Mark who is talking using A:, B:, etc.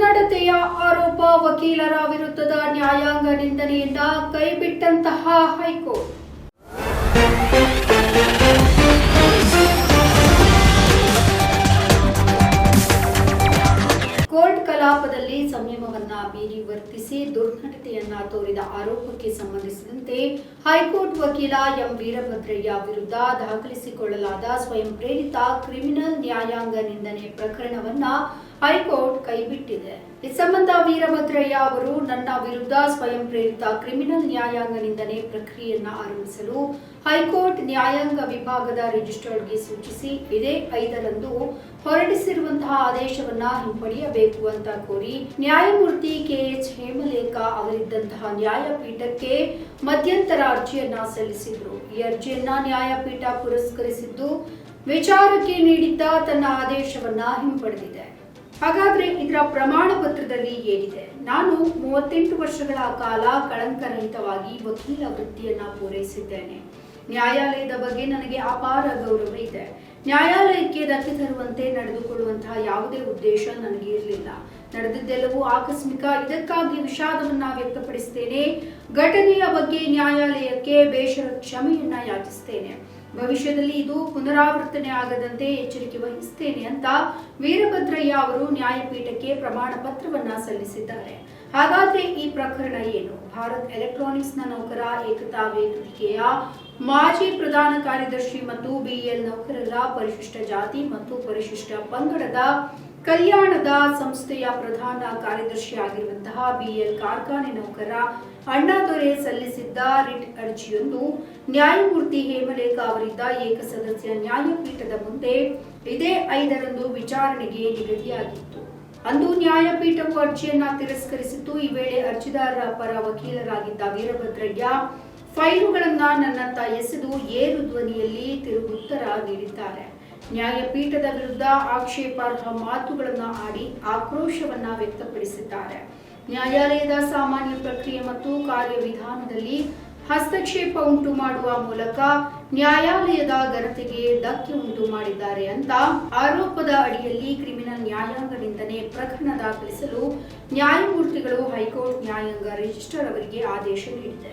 A: ದುರ್ನಡತೆಯ ಆರೋಪ ವಕೀಲರ ವಿರುದ್ಧದ ನ್ಯಾಯಾಂಗ ನಿಂದನೆಯಿಂದ ಕೈಬಿಟ್ಟಂತಹ ಹೈಕೋರ್ಟ್. ಕೋರ್ಟ್ ಕಲಾಪದಲ್ಲಿ ಸಂಯಮವನ್ನ ಮೀರಿ ವರ್ತಿಸಿ ದುರ್ನಟತೆಯನ್ನ ತೋರಿದ ಆರೋಪಕ್ಕೆ ಸಂಬಂಧಿಸಿದಂತೆ ಹೈಕೋರ್ಟ್ ವಕೀಲ ಎಂ ವೀರಭದ್ರಯ್ಯ ವಿರುದ್ಧ ದಾಖಲಿಸಿಕೊಳ್ಳಲಾದ ಸ್ವಯಂ ಪ್ರೇರಿತ ಕ್ರಿಮಿನಲ್ ನ್ಯಾಯಾಂಗ ನಿಂದನೆ ಪ್ರಕರಣವನ್ನ ಹೈಕೋರ್ಟ್ ಕೈಬಿಟ್ಟಿದೆ. ಈ ಸಂಬಂಧ ವೀರಭದ್ರಯ್ಯ ಅವರು ನನ್ನ ವಿರುದ್ಧ ಸ್ವಯಂ ಪ್ರೇರಿತ ಕ್ರಿಮಿನಲ್ ನ್ಯಾಯಾಂಗ ನಿಂದನೆ ಪ್ರಕ್ರಿಯೆಯನ್ನ ಆರಂಭಿಸಲು ಹೈಕೋರ್ಟ್ ನ್ಯಾಯಾಂಗ ವಿಭಾಗದ ರಿಜಿಸ್ಟ್ರಾರ್ಗೆ ಸೂಚಿಸಿ ಇದೇ ಐದರಂದು ಹೊರಡಿಸಿರುವಂತಹ ಆದೇಶವನ್ನ ಹಿಂಪಡೆಯಬೇಕು ಅಂತ ಕೋರಿ ನ್ಯಾಯಮೂರ್ತಿ ಕೆಎಚ್ ಹೇಮಲೇಖ ಅವರಿದ್ದಂತಹ ನ್ಯಾಯಪೀಠಕ್ಕೆ ಮಧ್ಯಂತರ ಅರ್ಜಿಯನ್ನ ಸಲ್ಲಿಸಿದ್ರು. ಈ ಅರ್ಜಿಯನ್ನ ನ್ಯಾಯಪೀಠ ಪುರಸ್ಕರಿಸಿದ್ದು ವಿಚಾರಕ್ಕೆ ನೀಡಿದ್ದ ತನ್ನ ಆದೇಶವನ್ನ ಹಿಂಪಡೆದಿದೆ. ಹಾಗಾದ್ರೆ ಇದರ ಪ್ರಮಾಣ ಪತ್ರದಲ್ಲಿ ಏನಿದೆ? ನಾನು ಮೂವತ್ತೆಂಟು ವರ್ಷಗಳ ಕಾಲ ಕಳಂಕರಹಿತವಾಗಿ ವಕೀಲ ವೃತ್ತಿಯನ್ನ ಪೂರೈಸಿದ್ದೇನೆ. ನ್ಯಾಯಾಲಯದ ಬಗ್ಗೆ ನನಗೆ ಅಪಾರ ಗೌರವ ಇದೆ. ನ್ಯಾಯಾಲಯಕ್ಕೆ ದತ್ತಿ ತರುವಂತೆ ನಡೆದುಕೊಳ್ಳುವಂತಹ ಯಾವುದೇ ಉದ್ದೇಶ ನನಗೆ ಇರಲಿಲ್ಲ. ನಡೆದಿದ್ದೆಲ್ಲವೂ ಆಕಸ್ಮಿಕ. ಇದಕ್ಕಾಗಿ ವಿಷಾದವನ್ನ ವ್ಯಕ್ತಪಡಿಸುತ್ತೇನೆ ಘಟನೆಯ ಬಗ್ಗೆ ನ್ಯಾಯಾಲಯಕ್ಕೆ ಬೇಷರ ಕ್ಷಮೆಯನ್ನ ಯಾಚಿಸುತ್ತೇನೆ ಭವಿಷ್ಯದಲ್ಲಿ ಇದು ಪುನರಾವರ್ತನೆ ಆಗದಂತೆ ಎಚ್ಚರಿಕೆ ವಹಿಸುತ್ತೇನೆ ಅಂತ ವೀರಭದ್ರಯ್ಯ ಅವರು ನ್ಯಾಯಪೀಠಕ್ಕೆ ಪ್ರಮಾಣ ಪತ್ರವನ್ನ ಸಲ್ಲಿಸಿದ್ದಾರೆ. ಹಾಗಾದ್ರೆ ಈ ಪ್ರಕರಣ ಏನು? ಭಾರತ್ ಎಲೆಕ್ಟ್ರಾನಿಕ್ಸ್ನ ನೌಕರ ಏಕತಾ ವೇದಿಕೆಯ ಮಾಜಿ ಪ್ರಧಾನ ಕಾರ್ಯದರ್ಶಿ ಮತ್ತು ಬಿಎಲ್ ನೌಕರರ ಪರಿಶಿಷ್ಟ ಜಾತಿ ಮತ್ತು ಪರಿಶಿಷ್ಟ ಪಂಗಡದ ಕಲ್ಯಾಣದ ಸಂಸ್ಥೆಯ ಪ್ರಧಾನ ಕಾರ್ಯದರ್ಶಿ ಆಗಿರುವಂತಹ ಬಿಎಲ್ ಕಾರ್ಖಾನೆ ನೌಕರ ಅಣ್ಣಾದೊರೆ ಸಲ್ಲಿಸಿದ್ದ ರಿಟ್ ಅರ್ಜಿಯೊಂದು ನ್ಯಾಯಮೂರ್ತಿ ಹೇಮಲೇಖ ಅವರಿದ್ದ ಏಕಸದಸ್ಯ ನ್ಯಾಯಪೀಠದ ಮುಂದೆ ಇದೇ ಐದರಂದು ವಿಚಾರಣೆಗೆ ನಿಗದಿಯಾಗಿತ್ತು. ಅಂದು ನ್ಯಾಯಪೀಠವು ಅರ್ಜಿಯನ್ನ ತಿರಸ್ಕರಿಸಿತ್ತು. ಈ ವೇಳೆ ಅರ್ಜಿದಾರರ ಪರ ವಕೀಲರಾಗಿದ್ದ ವೀರಭದ್ರಯ್ಯ ಫೈಲುಗಳನ್ನ ನನ್ನತ್ತ ಎಸೆದು ಏರು ಧ್ವನಿಯಲ್ಲಿ ತಿರುಗುತ್ತರ ನೀಡಿದ್ದಾರೆ. ನ್ಯಾಯಪೀಠದ ವಿರುದ್ಧ ಆಕ್ಷೇಪಾರ್ಹ ಮಾತುಗಳನ್ನ ಆಡಿ ಆಕ್ರೋಶವನ್ನ ವ್ಯಕ್ತಪಡಿಸಿದ್ದಾರೆ. ನ್ಯಾಯಾಲಯದ ಸಾಮಾನ್ಯ ಪ್ರಕ್ರಿಯೆ ಮತ್ತು ಕಾರ್ಯವಿಧಾನದಲ್ಲಿ ಹಸ್ತಕ್ಷೇಪ ಉಂಟು ಮಾಡುವ ಮೂಲಕ ನ್ಯಾಯಾಲಯದ ಘನತೆಗೆ ಧಕ್ಕೆ ಉಂಟು ಮಾಡಿದ್ದಾರೆ ಅಂತ ಆರೋಪದ ಅಡಿಯಲ್ಲಿ ಕ್ರಿಮಿನಲ್ ನ್ಯಾಯಾಂಗ ನಿಂದನೆ ಪ್ರಕರಣ ದಾಖಲಿಸಲು ನ್ಯಾಯಮೂರ್ತಿಗಳು ಹೈಕೋರ್ಟ್ ನ್ಯಾಯಾಂಗ ರಿಜಿಸ್ಟರ್ ಅವರಿಗೆ ಆದೇಶ ನೀಡಿದೆ.